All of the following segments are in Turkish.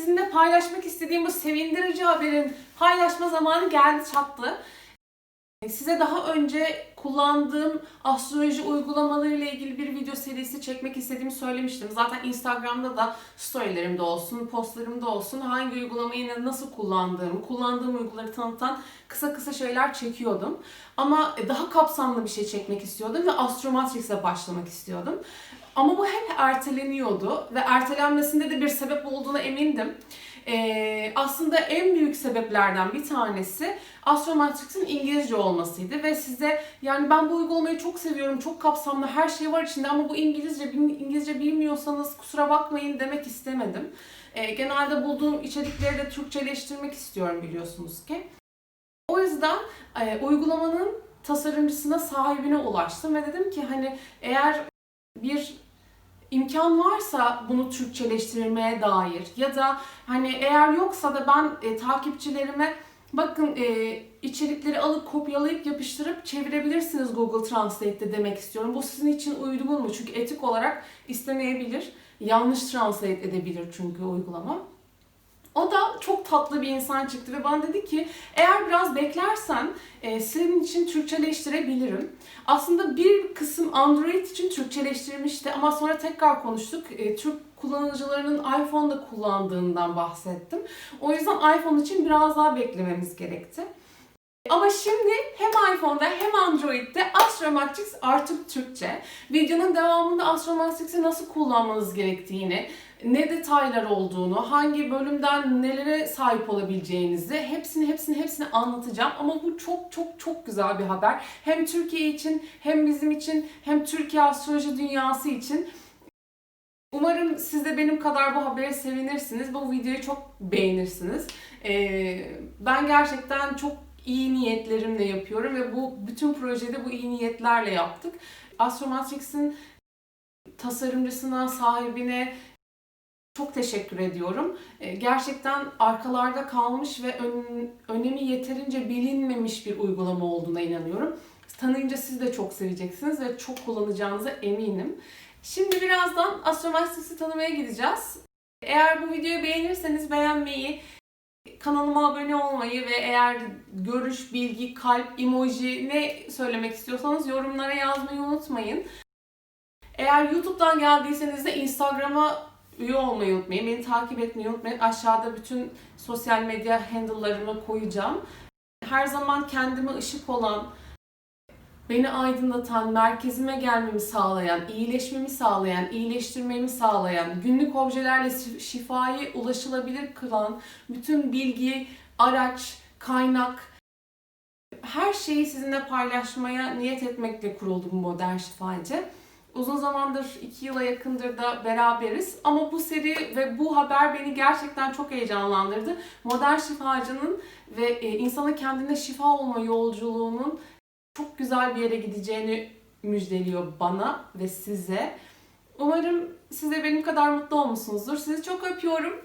sizinle paylaşmak istediğim bu sevindirici haberin paylaşma zamanı geldi çattı. Size daha önce kullandığım astroloji uygulamaları ile ilgili bir video serisi çekmek istediğimi söylemiştim. Zaten Instagram'da da storylerimde olsun, postlarımda olsun hangi uygulamayı nasıl kullandığımı, kullandığım uygulamaları tanıtan kısa kısa şeyler çekiyordum. Ama daha kapsamlı bir şey çekmek istiyordum ve Astromatrix'e başlamak istiyordum. Ama bu hep erteleniyordu ve ertelenmesinde de bir sebep olduğuna emindim. Ee, aslında en büyük sebeplerden bir tanesi Astromatrix'in İngilizce olmasıydı ve size yani ben bu uygulamayı çok seviyorum, çok kapsamlı, her şey var içinde ama bu İngilizce İngilizce bilmiyorsanız kusura bakmayın demek istemedim. Ee, genelde bulduğum içerikleri de Türkçeleştirmek istiyorum biliyorsunuz ki. O yüzden e, uygulamanın tasarımcısına, sahibine ulaştım ve dedim ki hani eğer bir imkan varsa bunu Türkçeleştirmeye dair ya da hani eğer yoksa da ben e, takipçilerime bakın e, içerikleri alıp kopyalayıp yapıştırıp çevirebilirsiniz Google Translate'te demek istiyorum. Bu sizin için uygun mu? Çünkü etik olarak istemeyebilir. Yanlış translate edebilir çünkü uygulama. O da çok tatlı bir insan çıktı ve bana dedi ki eğer biraz beklersen e, senin için Türkçeleştirebilirim. Aslında bir kısım Android için Türkçeleştirmişti ama sonra tekrar konuştuk. E, Türk kullanıcılarının iPhone'da kullandığından bahsettim. O yüzden iPhone için biraz daha beklememiz gerekti. Ama şimdi hem iPhone'da hem Android'de Astromatrix artık Türkçe. Videonun devamında Astromatrix'i nasıl kullanmanız gerektiğini, ne detaylar olduğunu, hangi bölümden nelere sahip olabileceğinizi hepsini hepsini hepsini anlatacağım. Ama bu çok çok çok güzel bir haber. Hem Türkiye için hem bizim için hem Türkiye astroloji dünyası için. Umarım siz de benim kadar bu habere sevinirsiniz. Bu videoyu çok beğenirsiniz. Ee, ben gerçekten çok iyi niyetlerimle yapıyorum ve bu bütün projede bu iyi niyetlerle yaptık. Astromatrix'in tasarımcısına, sahibine çok teşekkür ediyorum. Ee, Gerçekten arkalarda kalmış ve ön- önemi yeterince bilinmemiş bir uygulama olduğuna inanıyorum. Tanıyınca siz de çok seveceksiniz ve çok kullanacağınıza eminim. Şimdi birazdan Astromatrix'i tanımaya gideceğiz. Eğer bu videoyu beğenirseniz beğenmeyi, kanalıma abone olmayı ve eğer görüş, bilgi, kalp, emoji ne söylemek istiyorsanız yorumlara yazmayı unutmayın. Eğer YouTube'dan geldiyseniz de Instagram'a üye olmayı unutmayın. Beni takip etmeyi unutmayın. Aşağıda bütün sosyal medya handle'larımı koyacağım. Her zaman kendime ışık olan, beni aydınlatan, merkezime gelmemi sağlayan, iyileşmemi sağlayan, iyileştirmemi sağlayan, günlük objelerle şi- şifayı ulaşılabilir kılan, bütün bilgi, araç, kaynak, her şeyi sizinle paylaşmaya niyet etmekle kuruldum modern şifacı. Uzun zamandır, iki yıla yakındır da beraberiz. Ama bu seri ve bu haber beni gerçekten çok heyecanlandırdı. Modern şifacının ve e, insanın kendine şifa olma yolculuğunun çok güzel bir yere gideceğini müjdeliyor bana ve size. Umarım siz de benim kadar mutlu olmuşsunuzdur. Sizi çok öpüyorum.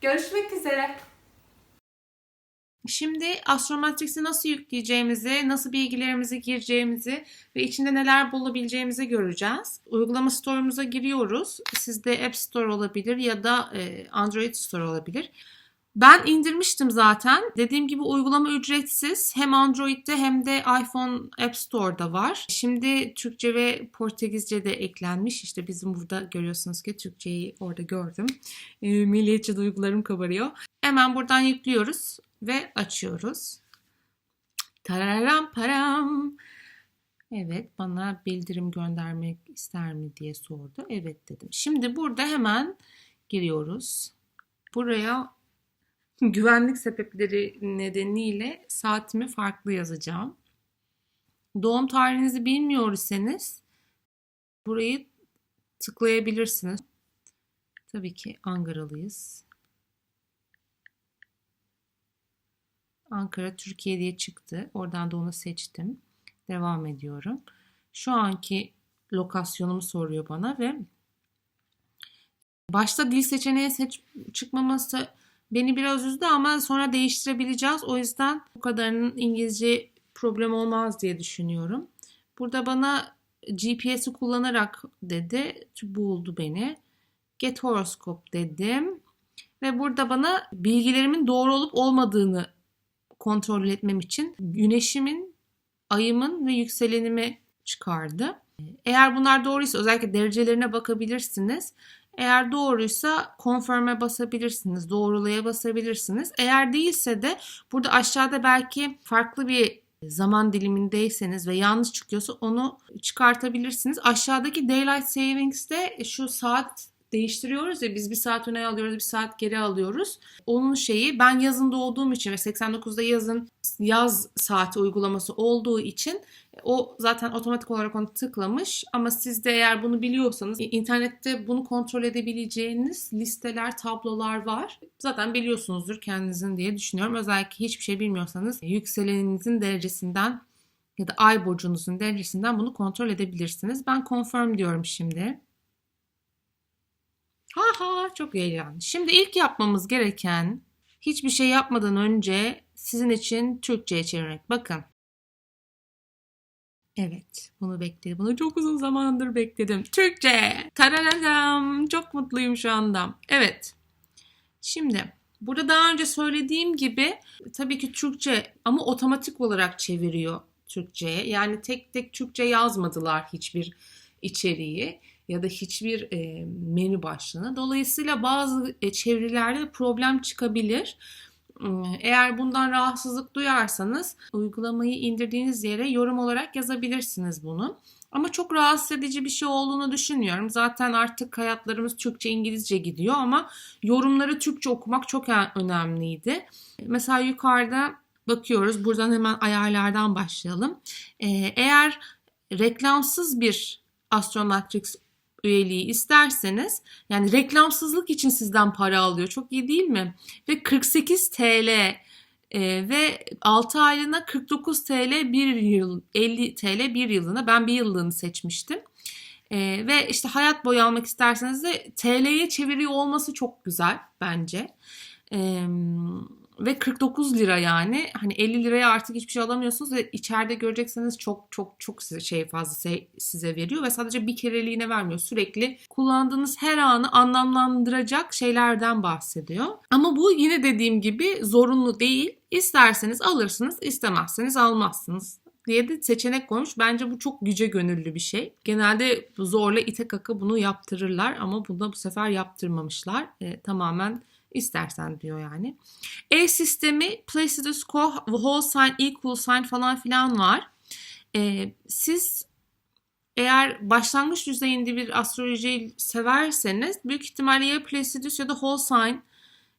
Görüşmek üzere. Şimdi Astromatrix'i nasıl yükleyeceğimizi, nasıl bilgilerimizi gireceğimizi ve içinde neler bulabileceğimizi göreceğiz. Uygulama store'umuza giriyoruz. Sizde App Store olabilir ya da e, Android Store olabilir. Ben indirmiştim zaten. Dediğim gibi uygulama ücretsiz. Hem Android'de hem de iPhone App Store'da var. Şimdi Türkçe ve Portekizce de eklenmiş. İşte bizim burada görüyorsunuz ki Türkçeyi orada gördüm. E, milliyetçi duygularım kabarıyor. Hemen buradan yüklüyoruz ve açıyoruz. Tararam param. Evet bana bildirim göndermek ister mi diye sordu. Evet dedim. Şimdi burada hemen giriyoruz. Buraya güvenlik sebepleri nedeniyle saatimi farklı yazacağım. Doğum tarihinizi bilmiyor iseniz burayı tıklayabilirsiniz. Tabii ki Ankaralıyız. Ankara Türkiye diye çıktı. Oradan da onu seçtim. Devam ediyorum. Şu anki lokasyonumu soruyor bana ve başta dil seçeneği seç çıkmaması beni biraz üzdü ama sonra değiştirebileceğiz. O yüzden bu kadarının İngilizce problem olmaz diye düşünüyorum. Burada bana GPS'i kullanarak dedi. Buldu beni. Get horoscope dedim. Ve burada bana bilgilerimin doğru olup olmadığını kontrol etmem için güneşimin, ayımın ve yükselenimi çıkardı. Eğer bunlar doğruysa özellikle derecelerine bakabilirsiniz. Eğer doğruysa confirm'e basabilirsiniz, doğrulaya basabilirsiniz. Eğer değilse de burada aşağıda belki farklı bir zaman dilimindeyseniz ve yanlış çıkıyorsa onu çıkartabilirsiniz. Aşağıdaki Daylight Savings'te şu saat değiştiriyoruz ya biz bir saat öne alıyoruz bir saat geri alıyoruz. Onun şeyi ben yazın doğduğum için ve 89'da yazın yaz saati uygulaması olduğu için o zaten otomatik olarak onu tıklamış ama siz de eğer bunu biliyorsanız internette bunu kontrol edebileceğiniz listeler, tablolar var. Zaten biliyorsunuzdur kendinizin diye düşünüyorum. Özellikle hiçbir şey bilmiyorsanız yükseleninizin derecesinden ya da ay burcunuzun derecesinden bunu kontrol edebilirsiniz. Ben confirm diyorum şimdi. Ha ha çok eğlenceli. Şimdi ilk yapmamız gereken hiçbir şey yapmadan önce sizin için Türkçe'ye çevirmek. Bakın. Evet, bunu bekledim. Bunu çok uzun zamandır bekledim. Türkçe. Tararadam. Çok mutluyum şu anda. Evet. Şimdi burada daha önce söylediğim gibi tabii ki Türkçe ama otomatik olarak çeviriyor Türkçe'ye. Yani tek tek Türkçe yazmadılar hiçbir içeriği ya da hiçbir e, menü başlığına. Dolayısıyla bazı e, çevirilerde problem çıkabilir. Eğer bundan rahatsızlık duyarsanız uygulamayı indirdiğiniz yere yorum olarak yazabilirsiniz bunu. Ama çok rahatsız edici bir şey olduğunu düşünmüyorum. Zaten artık hayatlarımız Türkçe İngilizce gidiyor ama yorumları Türkçe okumak çok önemliydi. Mesela yukarıda bakıyoruz. Buradan hemen ayarlardan başlayalım. Eğer reklamsız bir Astromatrix üyeliği isterseniz yani reklamsızlık için sizden para alıyor. Çok iyi değil mi? Ve 48 TL e, ve 6 aylığına 49 TL bir yıl 50 TL bir yılına ben bir yıllığını seçmiştim. E, ve işte hayat boyu almak isterseniz de TL'ye çeviriyor olması çok güzel bence. Eee ve 49 lira yani hani 50 liraya artık hiçbir şey alamıyorsunuz ve içeride görecekseniz çok çok çok size şey fazla size veriyor ve sadece bir kereliğine vermiyor. Sürekli kullandığınız her anı anlamlandıracak şeylerden bahsediyor. Ama bu yine dediğim gibi zorunlu değil. İsterseniz alırsınız, istemezseniz almazsınız diye de seçenek koymuş. Bence bu çok güce gönüllü bir şey. Genelde zorla ite kaka bunu yaptırırlar ama bunda bu sefer yaptırmamışlar. E, tamamen İstersen diyor yani. E sistemi Placidus Co, whole sign, equal sign falan filan var. E, siz eğer başlangıç düzeyinde bir astrolojiyi severseniz büyük ihtimalle ya Placidus ya da whole sign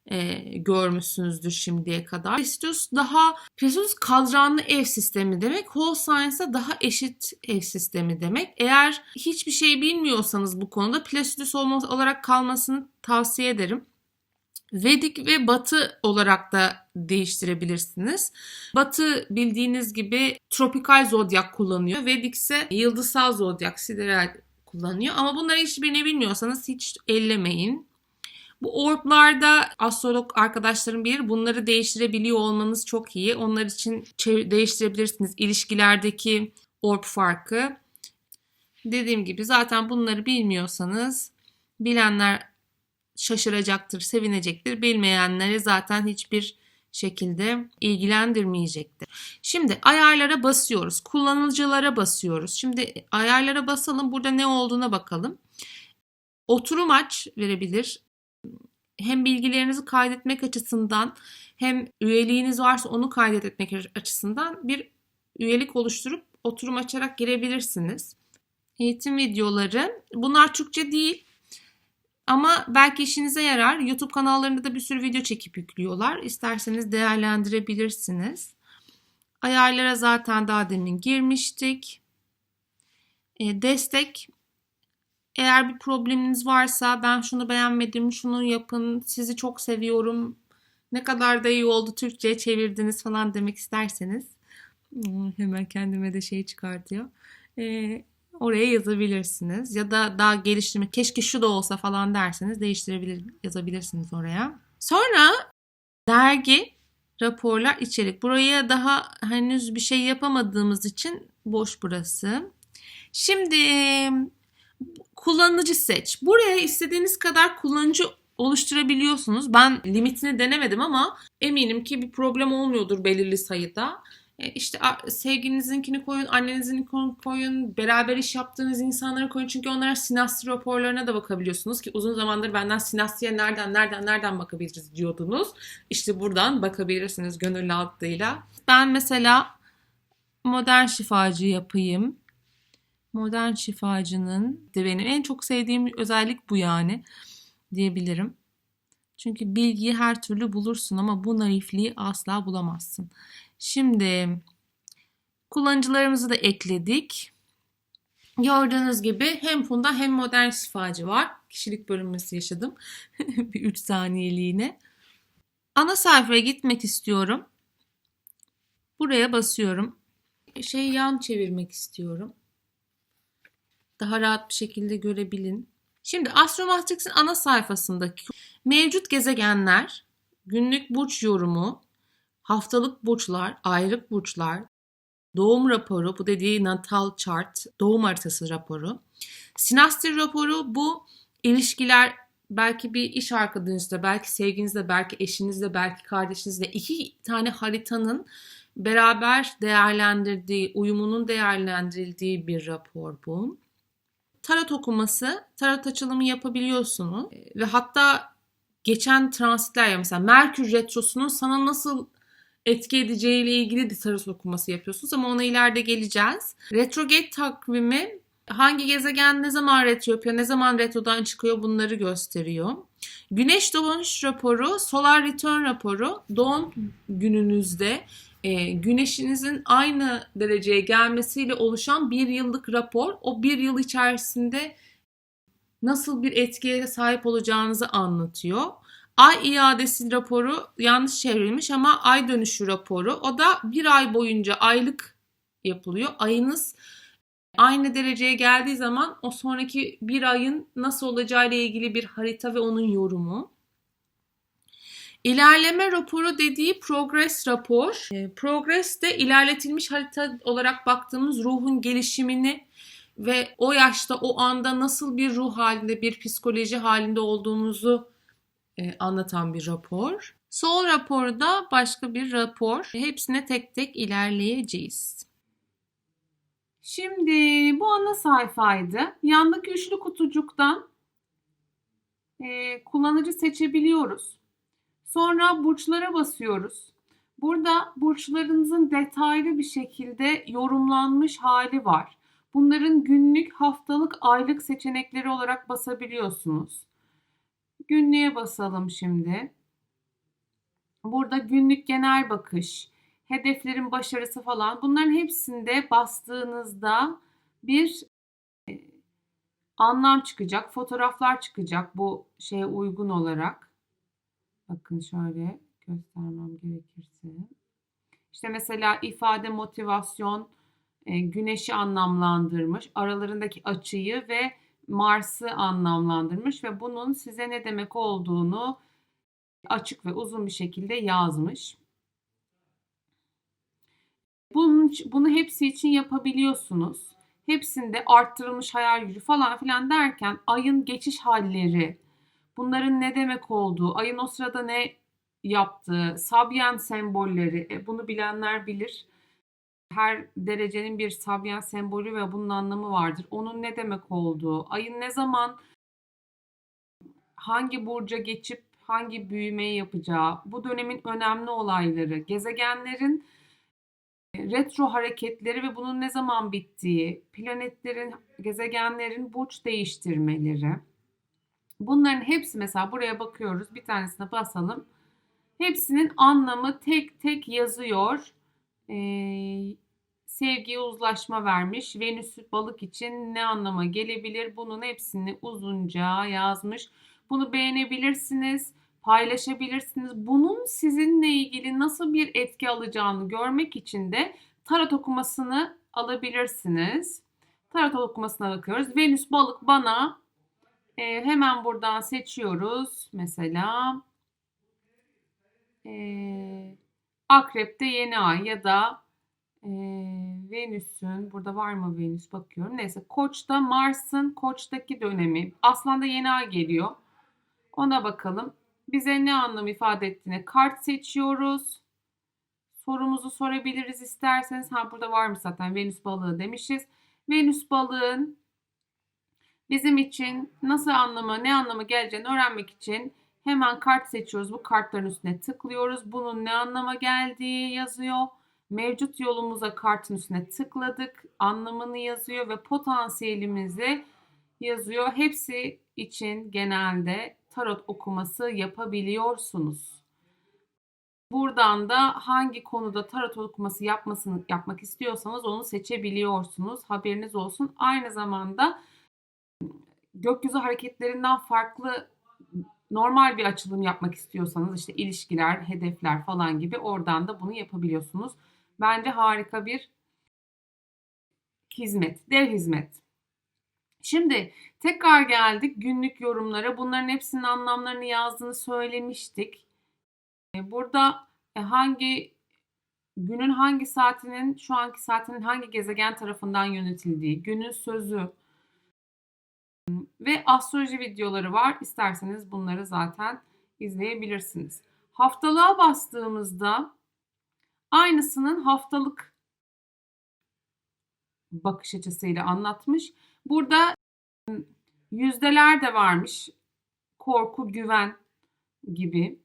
e, görmüşsünüzdür şimdiye kadar. Placidus daha Placidus kadranlı ev sistemi demek. Whole sign ise daha eşit ev sistemi demek. Eğer hiçbir şey bilmiyorsanız bu konuda Placidus olarak kalmasını tavsiye ederim. Vedik ve Batı olarak da değiştirebilirsiniz. Batı bildiğiniz gibi tropikal zodyak kullanıyor. Vedik ise yıldızsal zodyak, sideral kullanıyor. Ama bunları hiçbirini bilmiyorsanız hiç ellemeyin. Bu orblarda astrolog arkadaşlarım bilir. Bunları değiştirebiliyor olmanız çok iyi. Onlar için değiştirebilirsiniz. İlişkilerdeki orb farkı. Dediğim gibi zaten bunları bilmiyorsanız bilenler şaşıracaktır, sevinecektir. Bilmeyenleri zaten hiçbir şekilde ilgilendirmeyecektir. Şimdi ayarlara basıyoruz. Kullanıcılara basıyoruz. Şimdi ayarlara basalım. Burada ne olduğuna bakalım. Oturum aç verebilir. Hem bilgilerinizi kaydetmek açısından hem üyeliğiniz varsa onu kaydetmek açısından bir üyelik oluşturup oturum açarak girebilirsiniz. Eğitim videoları. Bunlar Türkçe değil. Ama belki işinize yarar. YouTube kanallarında da bir sürü video çekip yüklüyorlar. İsterseniz değerlendirebilirsiniz. Ayarlara zaten daha demin girmiştik. E, destek. Eğer bir probleminiz varsa ben şunu beğenmedim, şunu yapın, sizi çok seviyorum, ne kadar da iyi oldu Türkçe'ye çevirdiniz falan demek isterseniz hmm, hemen kendime de şey çıkartıyor. E, oraya yazabilirsiniz. Ya da daha geliştirme keşke şu da olsa falan derseniz değiştirebilir yazabilirsiniz oraya. Sonra dergi, raporlar, içerik. Buraya daha henüz bir şey yapamadığımız için boş burası. Şimdi kullanıcı seç. Buraya istediğiniz kadar kullanıcı oluşturabiliyorsunuz. Ben limitini denemedim ama eminim ki bir problem olmuyordur belirli sayıda. E, İşte sevgilinizinkini koyun, annenizinkini koyun, beraber iş yaptığınız insanları koyun. Çünkü onlara sinastri raporlarına da bakabiliyorsunuz ki uzun zamandır benden sinastriye nereden nereden nereden bakabiliriz diyordunuz. İşte buradan bakabilirsiniz gönül rahatlığıyla. Ben mesela modern şifacı yapayım. Modern şifacının de benim en çok sevdiğim özellik bu yani diyebilirim. Çünkü bilgiyi her türlü bulursun ama bu naifliği asla bulamazsın. Şimdi kullanıcılarımızı da ekledik. Gördüğünüz gibi hem Funda hem modern şifacı var. Kişilik bölünmesi yaşadım. bir 3 saniyeliğine. Ana sayfaya gitmek istiyorum. Buraya basıyorum. Şey yan çevirmek istiyorum. Daha rahat bir şekilde görebilin. Şimdi Astromatrix'in ana sayfasındaki mevcut gezegenler, günlük burç yorumu, haftalık burçlar, aylık burçlar, doğum raporu, bu dediği natal chart, doğum haritası raporu. Sinastri raporu bu ilişkiler belki bir iş arkadaşınızla, belki sevginizle, belki eşinizle, belki kardeşinizle iki tane haritanın beraber değerlendirdiği, uyumunun değerlendirildiği bir rapor bu. Tarot okuması, tarot açılımı yapabiliyorsunuz ve hatta geçen transitler ya mesela Merkür Retrosu'nun sana nasıl etki edeceğiyle ilgili de tarot okuması yapıyorsunuz ama ona ileride geleceğiz. Retrograde takvimi hangi gezegen ne zaman retro yapıyor, ne zaman retrodan çıkıyor bunları gösteriyor. Güneş doğuş raporu, solar return raporu doğum gününüzde e, güneşinizin aynı dereceye gelmesiyle oluşan bir yıllık rapor. O bir yıl içerisinde nasıl bir etkiye sahip olacağınızı anlatıyor. Ay iadesi raporu yanlış çevrilmiş ama ay dönüşü raporu. O da bir ay boyunca aylık yapılıyor. Ayınız aynı dereceye geldiği zaman o sonraki bir ayın nasıl olacağı ile ilgili bir harita ve onun yorumu. İlerleme raporu dediği progress rapor. E, Progress de ilerletilmiş harita olarak baktığımız ruhun gelişimini ve o yaşta o anda nasıl bir ruh halinde bir psikoloji halinde olduğumuzu e, anlatan bir rapor. Sol raporu da başka bir rapor. Hepsine tek tek ilerleyeceğiz. Şimdi bu ana sayfaydı. Yandaki üçlü kutucuktan e, kullanıcı seçebiliyoruz. Sonra burçlara basıyoruz. Burada burçlarınızın detaylı bir şekilde yorumlanmış hali var. Bunların günlük, haftalık, aylık seçenekleri olarak basabiliyorsunuz. Günlüğe basalım şimdi. Burada günlük genel bakış, hedeflerin başarısı falan bunların hepsinde bastığınızda bir e, anlam çıkacak, fotoğraflar çıkacak bu şeye uygun olarak. Bakın şöyle göstermem gerekirse. İşte mesela ifade, motivasyon, e, güneşi anlamlandırmış, aralarındaki açıyı ve Mars'ı anlamlandırmış ve bunun size ne demek olduğunu açık ve uzun bir şekilde yazmış. Bunun, bunu hepsi için yapabiliyorsunuz. Hepsinde arttırılmış hayal gücü falan filan derken ayın geçiş halleri, bunların ne demek olduğu, ayın o sırada ne yaptığı, Sabyan sembolleri, e, bunu bilenler bilir. Her derecenin bir Sabyan sembolü ve bunun anlamı vardır. Onun ne demek olduğu, ayın ne zaman hangi burca geçip hangi büyümeyi yapacağı, bu dönemin önemli olayları, gezegenlerin retro hareketleri ve bunun ne zaman bittiği, planetlerin, gezegenlerin burç değiştirmeleri. Bunların hepsi mesela buraya bakıyoruz. Bir tanesine basalım. Hepsinin anlamı tek tek yazıyor. Ee, sevgiye uzlaşma vermiş. Venüs balık için ne anlama gelebilir? Bunun hepsini uzunca yazmış. Bunu beğenebilirsiniz, paylaşabilirsiniz. Bunun sizinle ilgili nasıl bir etki alacağını görmek için de tarot okumasını alabilirsiniz. Tarot okumasına bakıyoruz. Venüs balık bana e, hemen buradan seçiyoruz. Mesela e, Akrep'te yeni ay ya da e, Venüs'ün burada var mı Venüs bakıyorum. Neyse Koç'ta Mars'ın Koç'taki dönemi. Aslan'da yeni ay geliyor. Ona bakalım. Bize ne anlam ifade ettiğini kart seçiyoruz. Sorumuzu sorabiliriz isterseniz. Ha burada varmış zaten Venüs balığı demişiz. Venüs balığın bizim için nasıl anlamı, ne anlamı geleceğini öğrenmek için hemen kart seçiyoruz. Bu kartların üstüne tıklıyoruz. Bunun ne anlama geldiği yazıyor. Mevcut yolumuza kartın üstüne tıkladık. Anlamını yazıyor ve potansiyelimizi yazıyor. Hepsi için genelde tarot okuması yapabiliyorsunuz. Buradan da hangi konuda tarot okuması yapmasını yapmak istiyorsanız onu seçebiliyorsunuz. Haberiniz olsun. Aynı zamanda gökyüzü hareketlerinden farklı normal bir açılım yapmak istiyorsanız işte ilişkiler, hedefler falan gibi oradan da bunu yapabiliyorsunuz. Bence harika bir hizmet, dev hizmet. Şimdi tekrar geldik günlük yorumlara. Bunların hepsinin anlamlarını yazdığını söylemiştik. E, Burada e, hangi günün hangi saatinin şu anki saatinin hangi gezegen tarafından yönetildiği, günün sözü ve astroloji videoları var. İsterseniz bunları zaten izleyebilirsiniz. Haftalığa bastığımızda aynısının haftalık bakış açısıyla anlatmış. Burada yüzdeler de varmış. Korku, güven gibi.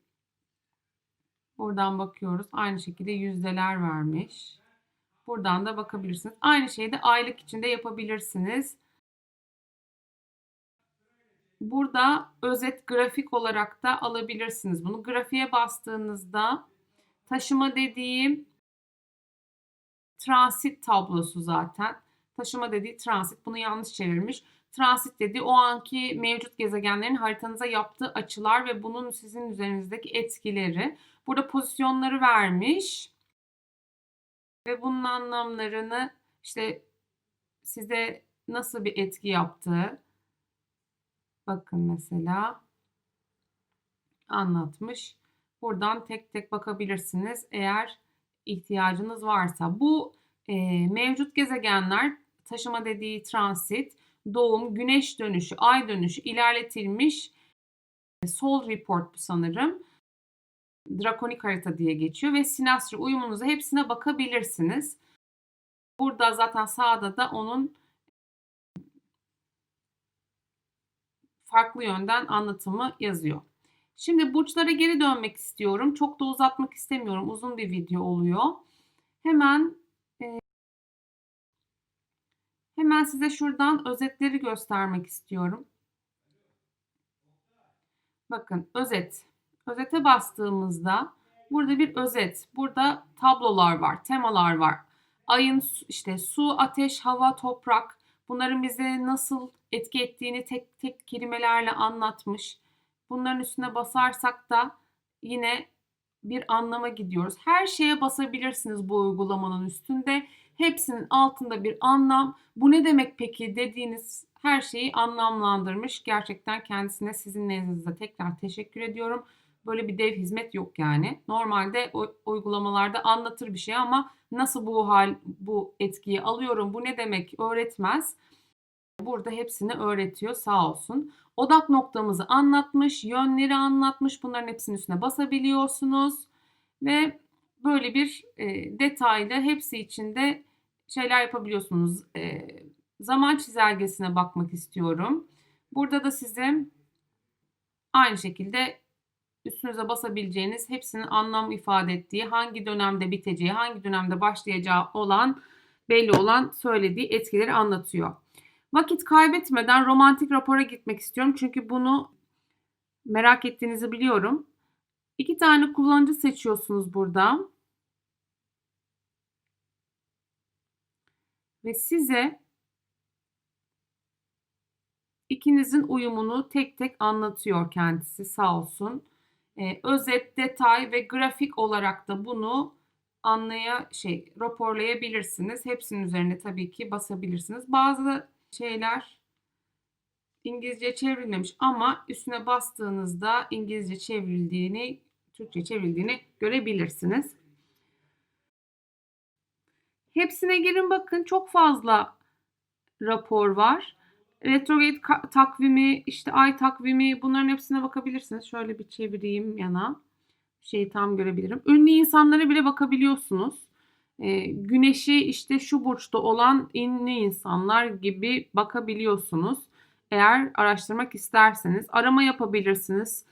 Buradan bakıyoruz. Aynı şekilde yüzdeler vermiş. Buradan da bakabilirsiniz. Aynı şeyi de aylık içinde yapabilirsiniz. Burada özet grafik olarak da alabilirsiniz. Bunu grafiğe bastığınızda taşıma dediğim transit tablosu zaten. Taşıma dediği transit. Bunu yanlış çevirmiş. Transit dediği o anki mevcut gezegenlerin haritanıza yaptığı açılar ve bunun sizin üzerinizdeki etkileri. Burada pozisyonları vermiş. Ve bunun anlamlarını işte size nasıl bir etki yaptığı. Bakın mesela anlatmış. Buradan tek tek bakabilirsiniz eğer ihtiyacınız varsa. Bu e, mevcut gezegenler taşıma dediği transit, doğum, güneş dönüşü, ay dönüşü ilerletilmiş Sol Report bu sanırım. Drakonik harita diye geçiyor ve sinastri uyumunuza hepsine bakabilirsiniz. Burada zaten sağda da onun farklı yönden anlatımı yazıyor. Şimdi burçlara geri dönmek istiyorum. Çok da uzatmak istemiyorum. Uzun bir video oluyor. Hemen e, hemen size şuradan özetleri göstermek istiyorum. Bakın özet. Özete bastığımızda burada bir özet. Burada tablolar var, temalar var. Ayın işte su, ateş, hava, toprak bunların bize nasıl etki ettiğini tek tek kelimelerle anlatmış. Bunların üstüne basarsak da yine bir anlama gidiyoruz. Her şeye basabilirsiniz bu uygulamanın üstünde. Hepsinin altında bir anlam. Bu ne demek peki dediğiniz her şeyi anlamlandırmış. Gerçekten kendisine sizin nezdinizde tekrar teşekkür ediyorum. Böyle bir dev hizmet yok yani. Normalde uygulamalarda anlatır bir şey ama nasıl bu hal bu etkiyi alıyorum bu ne demek öğretmez. Burada hepsini öğretiyor sağ olsun. Odak noktamızı anlatmış, yönleri anlatmış. Bunların hepsinin üstüne basabiliyorsunuz. Ve böyle bir e, detaylı hepsi içinde şeyler yapabiliyorsunuz. E, zaman çizelgesine bakmak istiyorum. Burada da size aynı şekilde üstünüze basabileceğiniz hepsinin anlam ifade ettiği, hangi dönemde biteceği, hangi dönemde başlayacağı olan belli olan söylediği etkileri anlatıyor. Vakit kaybetmeden romantik rapora gitmek istiyorum. Çünkü bunu merak ettiğinizi biliyorum. İki tane kullanıcı seçiyorsunuz burada. Ve size ikinizin uyumunu tek tek anlatıyor kendisi sağ olsun. Ee, özet, detay ve grafik olarak da bunu anlaya şey raporlayabilirsiniz. Hepsinin üzerine tabii ki basabilirsiniz. Bazı şeyler İngilizce çevrilmemiş ama üstüne bastığınızda İngilizce çevrildiğini, Türkçe çevrildiğini görebilirsiniz. Hepsine girin bakın çok fazla rapor var. retrograde takvimi, işte ay takvimi bunların hepsine bakabilirsiniz. Şöyle bir çevireyim yana. Şeyi tam görebilirim. Ünlü insanlara bile bakabiliyorsunuz. Ee, güneşi işte şu burçta olan ünlü insanlar gibi bakabiliyorsunuz. Eğer araştırmak isterseniz arama yapabilirsiniz.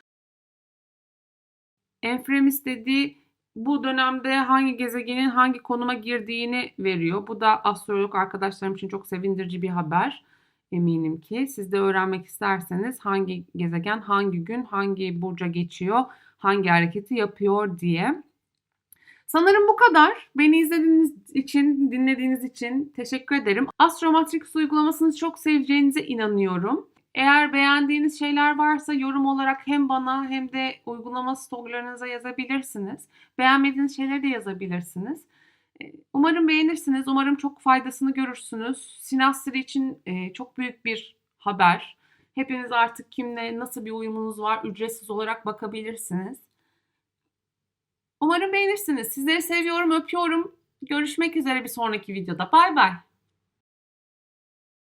Enfremis dediği bu dönemde hangi gezegenin hangi konuma girdiğini veriyor. Bu da astrolog arkadaşlarım için çok sevindirici bir haber. Eminim ki siz de öğrenmek isterseniz hangi gezegen hangi gün hangi burca geçiyor, hangi hareketi yapıyor diye. Sanırım bu kadar. Beni izlediğiniz için, dinlediğiniz için teşekkür ederim. Astromatrix uygulamasını çok seveceğinize inanıyorum. Eğer beğendiğiniz şeyler varsa yorum olarak hem bana hem de uygulama storylarınıza yazabilirsiniz. Beğenmediğiniz şeyleri de yazabilirsiniz. E, Umarım beğenirsiniz. Umarım çok faydasını görürsünüz. Sinastri için e, çok büyük bir haber. Hepiniz artık kimle nasıl bir uyumunuz var ücretsiz olarak bakabilirsiniz. Umarım beğenirsiniz. Sizleri seviyorum, öpüyorum. Görüşmek üzere bir sonraki videoda. Bay bay.